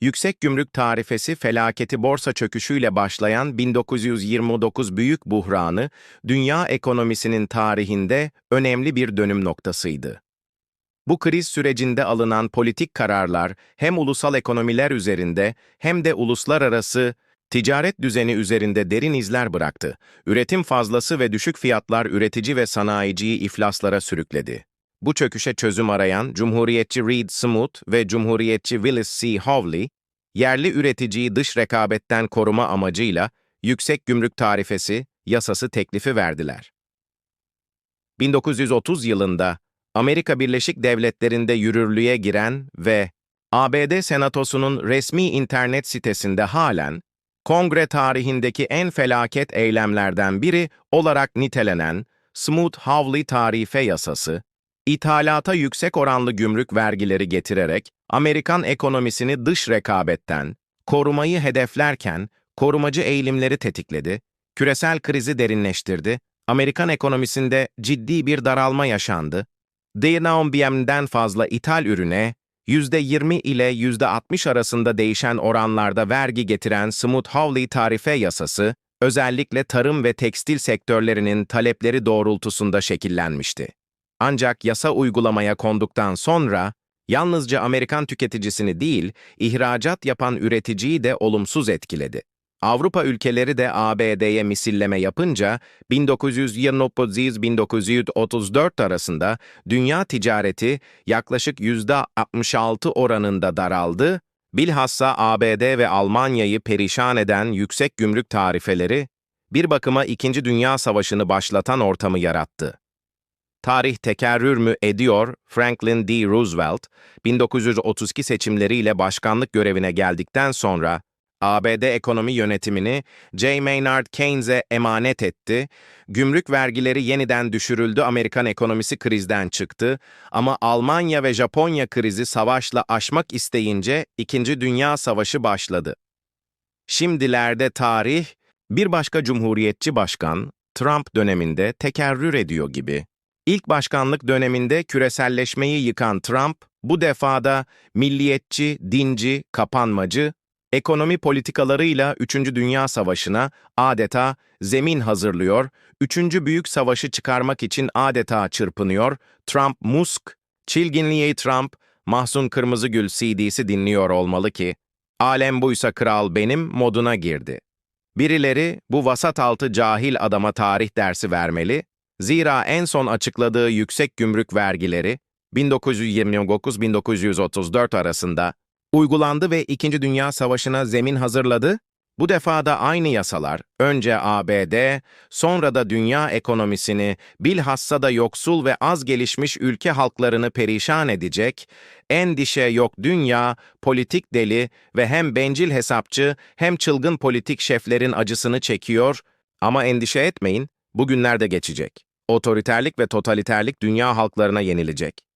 yüksek gümrük tarifesi felaketi borsa çöküşüyle başlayan 1929 büyük buhranı, dünya ekonomisinin tarihinde önemli bir dönüm noktasıydı. Bu kriz sürecinde alınan politik kararlar hem ulusal ekonomiler üzerinde hem de uluslararası ticaret düzeni üzerinde derin izler bıraktı. Üretim fazlası ve düşük fiyatlar üretici ve sanayiciyi iflaslara sürükledi. Bu çöküşe çözüm arayan Cumhuriyetçi Reed Smoot ve Cumhuriyetçi Willis C. Hawley, yerli üreticiyi dış rekabetten koruma amacıyla yüksek gümrük tarifesi yasası teklifi verdiler. 1930 yılında Amerika Birleşik Devletleri'nde yürürlüğe giren ve ABD Senatosu'nun resmi internet sitesinde halen kongre tarihindeki en felaket eylemlerden biri olarak nitelenen Smoot-Hawley tarife yasası, ithalata yüksek oranlı gümrük vergileri getirerek Amerikan ekonomisini dış rekabetten, korumayı hedeflerken korumacı eğilimleri tetikledi, küresel krizi derinleştirdi, Amerikan ekonomisinde ciddi bir daralma yaşandı, DNOMBM'den fazla ithal ürüne, %20 ile %60 arasında değişen oranlarda vergi getiren Smoot-Hawley tarife yasası, özellikle tarım ve tekstil sektörlerinin talepleri doğrultusunda şekillenmişti. Ancak yasa uygulamaya konduktan sonra, yalnızca Amerikan tüketicisini değil, ihracat yapan üreticiyi de olumsuz etkiledi. Avrupa ülkeleri de ABD'ye misilleme yapınca 1929-1934 arasında dünya ticareti yaklaşık %66 oranında daraldı, bilhassa ABD ve Almanya'yı perişan eden yüksek gümrük tarifeleri bir bakıma İkinci Dünya Savaşı'nı başlatan ortamı yarattı. Tarih tekerrür mü ediyor, Franklin D. Roosevelt, 1932 seçimleriyle başkanlık görevine geldikten sonra ABD ekonomi yönetimini J. Maynard Keynes'e emanet etti, gümrük vergileri yeniden düşürüldü, Amerikan ekonomisi krizden çıktı ama Almanya ve Japonya krizi savaşla aşmak isteyince İkinci Dünya Savaşı başladı. Şimdilerde tarih, bir başka cumhuriyetçi başkan, Trump döneminde tekerrür ediyor gibi. İlk başkanlık döneminde küreselleşmeyi yıkan Trump, bu defada milliyetçi, dinci, kapanmacı, ekonomi politikalarıyla 3. Dünya Savaşı'na adeta zemin hazırlıyor, 3. Büyük Savaşı çıkarmak için adeta çırpınıyor, Trump Musk, Çilginliği Trump, Mahzun Kırmızıgül CD'si dinliyor olmalı ki, alem buysa kral benim moduna girdi. Birileri bu vasat altı cahil adama tarih dersi vermeli, zira en son açıkladığı yüksek gümrük vergileri 1929-1934 arasında uygulandı ve İkinci Dünya Savaşı'na zemin hazırladı. Bu defa da aynı yasalar, önce ABD, sonra da dünya ekonomisini, bilhassa da yoksul ve az gelişmiş ülke halklarını perişan edecek, endişe yok dünya, politik deli ve hem bencil hesapçı hem çılgın politik şeflerin acısını çekiyor ama endişe etmeyin, bugünler de geçecek. Otoriterlik ve totaliterlik dünya halklarına yenilecek.